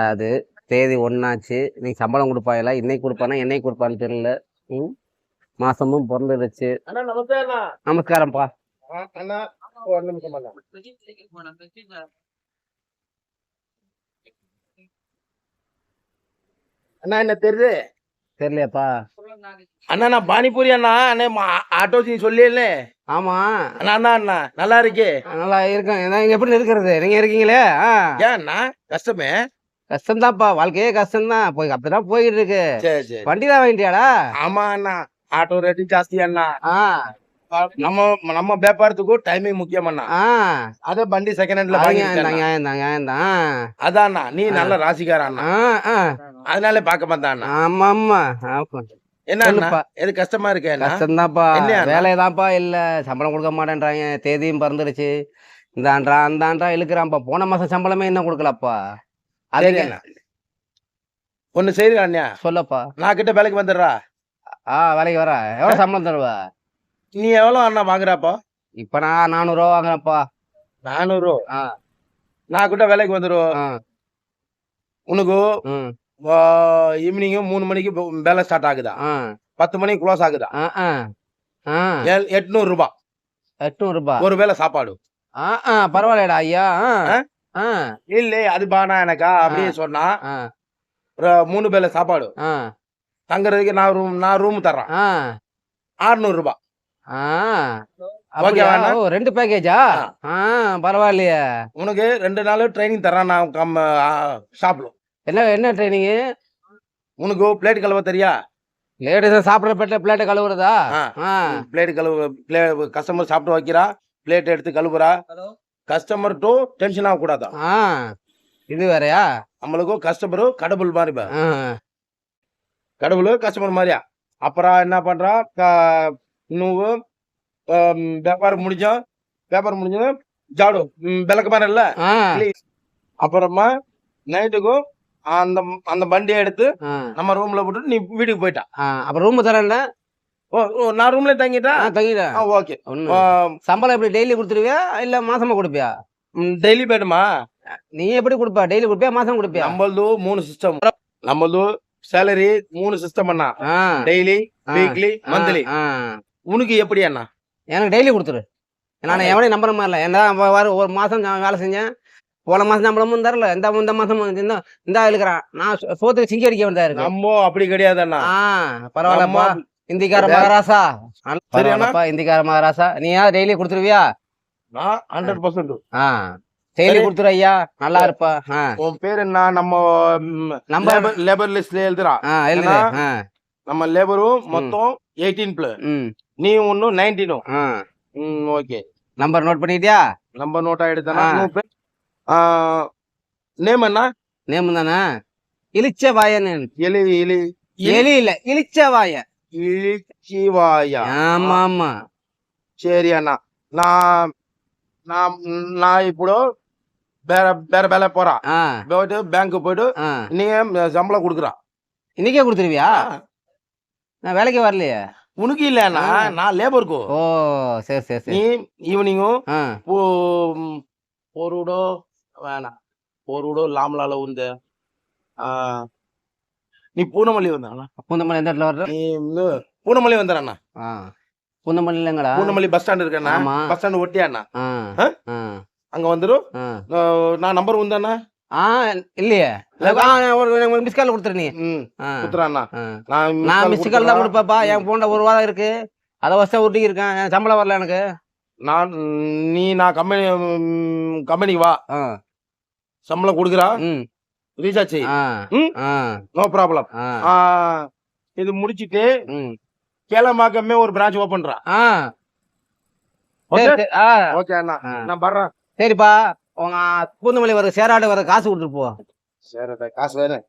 அது தேதி ஒன்னாச்சு நீ சம்பளம் கொடுப்பாயில இன்னைக்கு கொடுப்பானா என்னைக்கு கொடுப்பான்னு தெரியல. ம்? மாசமும் அண்ணா நமஸ்காரம்ப்பா. ஒரு நிமிஷம் அண்ணா. என்ன தெரியுது? தெரியலையாப்பா. அண்ணா நான் பானிபூரி அண்ணா அண்ணே ஆட்டோ நீ சொல்லியில்ல. ஆமா. அண்ணா அண்ணா அண்ணா நல்லா இருக்கே. நல்லா இருக்கேன். எப்படி இருக்கிறது நீங்க இருக்கீங்களே? ஏன் அண்ணா கஷ்டமே. கஷ்டம்தான்ப்பா. வாழ்க்கையே கஷ்டம்தான். போய் அப்படிதான் போயிட்டு இருக்கு வண்டி தான் வாங்கிட்டியாடா? ஆமா அண்ணா ஆட்டோ ரேட்டு ஜாஸ்தி அண்ணா நம்ம நம்ம வியாபாரத்துக்கும் டைமிங் முக்கியம் அண்ணா அத வண்டி செகண்ட் ஹேண்ட்ல அது வாங்கிட்டேன் ஏன்தான் அண்ணா. ஏன்தான் ஏன்தான் அதான் அண்ணா நீ நல்ல ராசிக்கார அண்ணா அதனால பார்க்க மாட்டான் ஆமா ஆமா. என்ன சொல்லுப்பா. எது கஷ்டமா இருக்கே கஷ்டம்தான்ப்பா. என்ன? வேலைதான்ப்பா இல்ல. சம்பளம் கொடுக்க மாட்டேன்றாங்க. தேதியும் பிறந்துருச்சு. இந்தான்றா அந்தான்றா இழுக்கிறான்ப்பா. போன மாசம் சம்பளமே இன்னும் கொடுக்கலப்பா. சரி அதுக்கு அண்ணா ஒண்ணு செய்யுங்க அண்ணா சொல்லப்பா. நான் கிட்ட வேலைக்கு வந்துடுறா. ஆ வேலைக்கு வர. எவ்வளவு சம்பளம் தருவ? நீ எவ்வளவு அண்ணா வாங்குறாப்பா இப்ப நான் நானூறு ரூபா வாங்குறேன்ப்பா. நானூறு? ஆ. நான் கிட்ட வேலைக்கு வந்துடும் ஆ. உனக்கு ம். ஈவினிங் மூணு மணிக்கு வேலை ஸ்டார்ட் ஆகுதா? பத்து மணிக்கு க்ளோஸ் ஆகுதா? எட்நூறு ரூபாய் எட்நூறு ரூபாய் ஒரு வேளை சாப்பாடு. பரவாயில்லடா ஐயா. இல்ல அது பானா எனக்கா? அப்படியே சொன்னா மூணு வேளை சாப்பாடு. ஆ. தங்குறதுக்கு நான் ரூம் நான் ரூம் தர்றேன். ஆ. ஆறுநூறு ரூபாய் ரெண்டு பேக்கேஜா ஆ. பரவாயில்லையே. உனக்கு ரெண்டு நாள் ட்ரைனிங் தரேன் நான் கம் ஷாப்ல என்ன என்ன ட்ரைனிங்கு உனக்கு பிளேட் கழுவ தெரியா? லேடிஸ் சாப்பிட்ற பிளேட்டை பிளேட்டை கழுவுறதா? ஆ. ஆ. பிளேட் கழுவு பிளே கஸ்டமர் சாப்பிட்டு வைக்கிறா பிளேட் எடுத்து கழுவுறா. கஸ்டமர் கஸ்டமர்ட்டும் டென்ஷன் ஆக கூடாதா இது வேறையா? நம்மளுக்கும் கஸ்டமரும் கடவுள் மாதிரி கடவுள் கஸ்டமர் மாதிரியா? அப்புறம் என்ன பண்றான் இன்னும் வியாபாரம் முடிஞ்சோம் வியாபாரம் முடிஞ்சதும் ஜாடு விளக்கு மாதிரி இல்ல அப்புறமா நைட்டுக்கும் அந்த அந்த வண்டியை எடுத்து நம்ம ரூம்ல போட்டு நீ வீட்டுக்கு போயிட்டா. அப்புறம் ரூம் தரேன்ல? ஓ நான் ரூம்ல தங்கிட்டா? ஆ தங்கிட்டேன் ஓகே. சம்பளம் எப்படி டெய்லி கொடுத்துருவியா? இல்ல மாசமா கொடுப்பியா? டெய்லி போயிடுமா? நீ எப்படி கொடுப்பா? டெய்லி கொடுப்பியா? மாசம் கொடுப்பியா? நம்மளது மூணு சிஸ்டம் நம்மளது சேலரி மூணு சிஸ்டம் அண்ணா. Daily weekly monthly. உனக்கு எப்படி அண்ணா? எனக்கு டெய்லி கொடுத்துரு. நான் எவனையும் நம்புற மாதிரி இல்லை. என்ன ஒரு மாசம் வேலை செஞ்சேன். போன மாசம் சம்பளமும் தரல. இந்த இந்த மாசம் இந்த இருக்கிறான். நான் சோத்துக்கு சிங்கி அடிக்க வேண்டியதா இருக்கு? நம்ம அப்படி கிடையாது அண்ணா. ஆ பரவாயில்லப்பா இந்திக்கார மகாராசா? பரவாயில்லப்பா இந்திக்கார மகாராசா. நீ யார் டெய்லி கொடுத்துருவியா? நான் ஹண்ட்ரட் பர்சன்ட் ஆ. டெய்லி. கொடுத்துரு ஐயா. நல்லா இருப்பா. உன் பேர் என்ன? நம்ம நம்ம- லேபர் லிஸ்ட்ல எழுதுறா. நம்ம லேபரும் மொத்தம் எயிட்டீன் பிள ம். நீ ஒன்னும் நைன்டீனும் ஓகே நம்பர் நோட் பண்ணிட்டியா? நம்ம நோட்டா எடுத்தனா. ஆ. நேம் என்ன? நேம் தானே? இளிச்ச வாயன். எலி எலி. எலி இல்ல இளிச்ச வாய இழிச்சிவாயா? ஆமா சரி அண்ணா நான் நான் நான் இப்போ வேற வேற வேலை போறான் ஆ. போயிட்டு பேங்க் போயிட்டு ஆ. நீங்க சம்பளம் கொடுக்குறான் இன்னைக்கே கொடுத்துருவியா? நான் வேலைக்கு வரலையே. உனக்கு இல்லண்ணா. நான் லேபருக்கு ஓ சரி சரி சரி. நீ ஈவினிங்கும் ஆ. பொருடோ வேணாம். பொருடோ லாம்லால உந்த நீ பூனமல்லி வந்தாண்ணா பூந்தமல்லி எந்த இடத்துல வர்ற நீ வந்து பூனமல்லி வந்துடுறண்ணா ஆ. பூந்தமல்லி இல்லைங்கடா பூனமல்லி பஸ் ஸ்டாண்ட் இருக்கண்ணா. ஆமா. பஸ் ஸ்டாண்ட் ஒட்டியாண்ணா. ஆ. ஆ? ஆ. அங்க வந்துடும் ஆ. நான் நம்பர் உந்தாண்ணா ஆ இல்லையே. ஆ ஒரு மிஸ் கால் கொடுத்துரு நீ. ம். ஆ. குத்துறாண்ணா ஆ. நான் நான் மிஸ் கால் தான். கொடுப்பேப்பா என் போன்ல ஒரு வாரம் இருக்கு. அதை வருஷம் ஊட்டி இருக்கேன். என் சம்பளம் வரல எனக்கு. நான் நீ நான் கம்பெனி கம்பெனிக்கு வா. ஆ. சம்பளம் கொடுக்குறா? ம். ரீசார்ஜ் நோ ப்ராப்ளம் இது முடிச்சிட்டு கேளமாக்கமே ஒரு பிரான்ச் ஓபன்றா ஓகே அண்ணா. நான் வர்றேன். சரிப்பா. உங்க பூந்தமல்லி வர சேராடு வர காசு கொடுத்துட்டு போ. சரி காசு வேணும்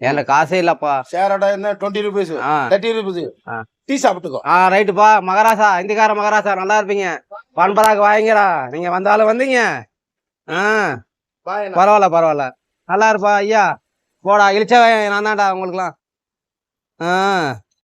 என்கிட்ட காசே இல்லப்பா. சேரடா என்ன twenty rupees thirty rupees. Tea சாப்பிட்டுக்கோ. ஆ ரைட்டுப்பா மகாராசா இந்திக்கார மகாராசா நல்லா இருப்பீங்க. பண்பராக்கு வாங்கிடா. நீங்க வந்தாலும் வந்தீங்க. ஆ. பரவாயில்ல பரவாயில்ல. நல்லா இருப்பா ஐயா. போடா இழிச்சா நான் தான்டா உங்களுக்குலாம் ஆ.